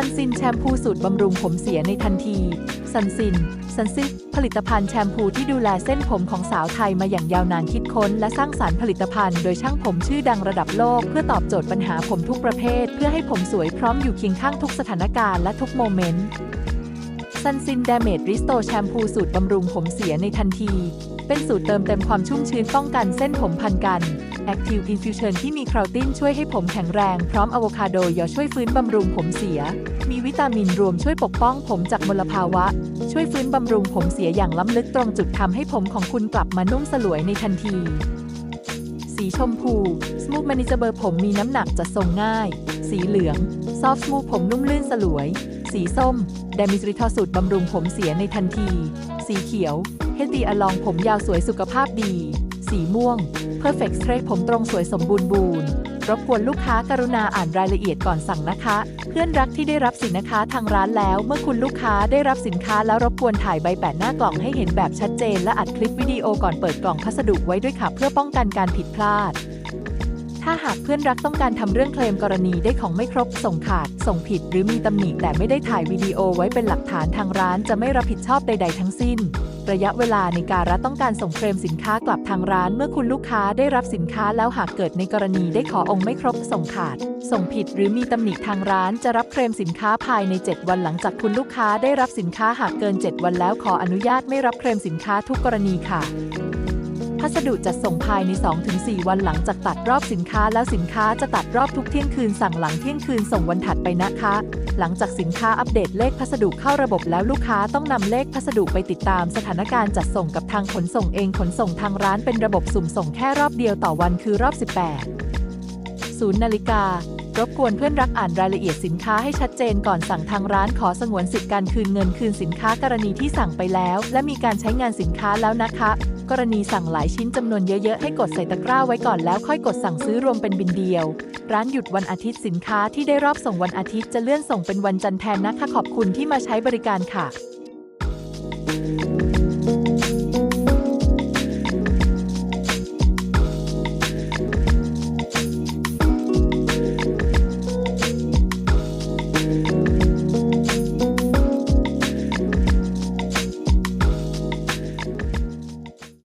ซันซินแชมพูสูตรบำรุงผมเสียในทันที ซันซิน ซันซิลผลิตภัณฑ์แชมพูที่ดูแลเส้นผมของสาวไทยมาอย่างยาวนานคิดค้น และสร้างสารรค์ผลิตภัณฑ์โดยช่างผมชื่อดังระดับโลก เพื่อตอบโจทย์ปัญหาผมทุกประเภท เพื่อให้ผมสวยพร้อมอยู่เคียงข้างทุกสถานการณ์และทุกโมเมนต์ ซันซิน d ดเม e ริสโตแชมพูสูตรบำรุงผมเสียในทันที เป็นสูตรเติมเต็มความชุ่มชื้นป้องกันเส้นผมพันกัน Active Infusion ที่มีคราวตินช่วยให้ผมแข็งแรง พร้อมอะโวคาโดยอช่วยฟื้นบำรุงผมเสีย มีวิตามินรวมช่วยปกป้องผมจากมลภาวะ ช่วยฟื้นบำรุงผมเสียอย่างล้ำลึกตรงจุดทำให้ผมของคุณกลับมานุ่มสลวยในทันทีสีชมพู Smooth Manageable ผมมีน้ำหนักจะทรงง่าย สีเหลือง Soft Smooth ผมนุ่มลื่นสลวย สีส้ม d a m i s r i t o สูตรบำรุงผมเสียในทันที สีเขียว Healthy Along ผมยาวสวยสุขภาพดี สีม่วง Perfect Straight ผมตรงสวยสมบูรณ์บูรณ์รบกวนลูกค้ากรุณาอ่านรายละเอียดก่อนสั่งนะคะ เพื่อนรักที่ได้รับสินค้าทางร้านแล้ว เมื่อคุณลูกค้าได้รับสินค้าแล้วรบกวนถ่ายใบแปะหน้ากล่องให้เห็นแบบชัดเจน และอัดคลิปวิดีโอก่อนเปิดกล่องพัสดุไว้ด้วยค่ะ เพื่อป้องกันการผิดพลาด ถ้าหากเพื่อนรักต้องการทำเรื่องเคลมกรณีได้ของไม่ครบ ส่งขาด ส่งผิด หรือมีตำหนิแต่ไม่ได้ถ่ายวิดีโอไว้เป็นหลักฐานทางร้านจะไม่รับผิดชอบใด ๆ ทั้งสิ้น ระยะเวลาในการรับต้องการส่งเคลมสินค้ากลับทางร้าน เมื่อคุณลูกค้าได้รับสินค้าแล้วหากเกิดในกรณีได้ขอองค์ไม่ครบ ส่งขาด ส่งผิด หรือมีตำหนิทางร้านจะรับเคลมสินค้าภายใน 7 วันหลังจากคุณลูกค้าได้รับสินค้าหากเกิน 7 วันแล้วขออนุญาตไม่รับเคลมสินค้าทุกกรณีค่ะ พัสดุจัดส่งภายใน 2-4 วันหลังจากตัดรอบสินค้า แล้วสินค้าจะตัดรอบทุกเที่ยงคืนสั่งหลังเที่ยงคืนส่งวันถัดไปนะคะ หลังจากสินค้าอัปเดตเลขพัสดุเข้าระบบแล้วลูกค้าต้องนำเลขพัสดุไปติดตามสถานการณ์จัดส่งกับทางขนส่งเองขนส่งทางร้านเป็นระบบสุ่มส่งแค่รอบเดียวต่อวันคือรอบ 18ศูนย์นาฬิการบกวนเพื่อนรักอ่านรายละเอียดสินค้าให้ชัดเจนก่อนสั่งทางร้านขอสงวนสิทธิ์การคืนเงินคืนสินค้า กรณีที่สั่งไปแล้ว และมีการใช้งานสินค้าแล้วนะคะ กรณีสั่งหลายชิ้นจำนวนเยอะๆ ให้กดใส่ตะกร้าไว้ก่อนแล้วค่อยกดสั่งซื้อรวมเป็นบินเดียว ร้านหยุดวันอาทิตย์สินค้าที่ได้รอบส่งวันอาทิตย์จะเลื่อนส่งเป็นวันจันทร์แทนนะคะขอบคุณที่มาใช้บริการค่ะ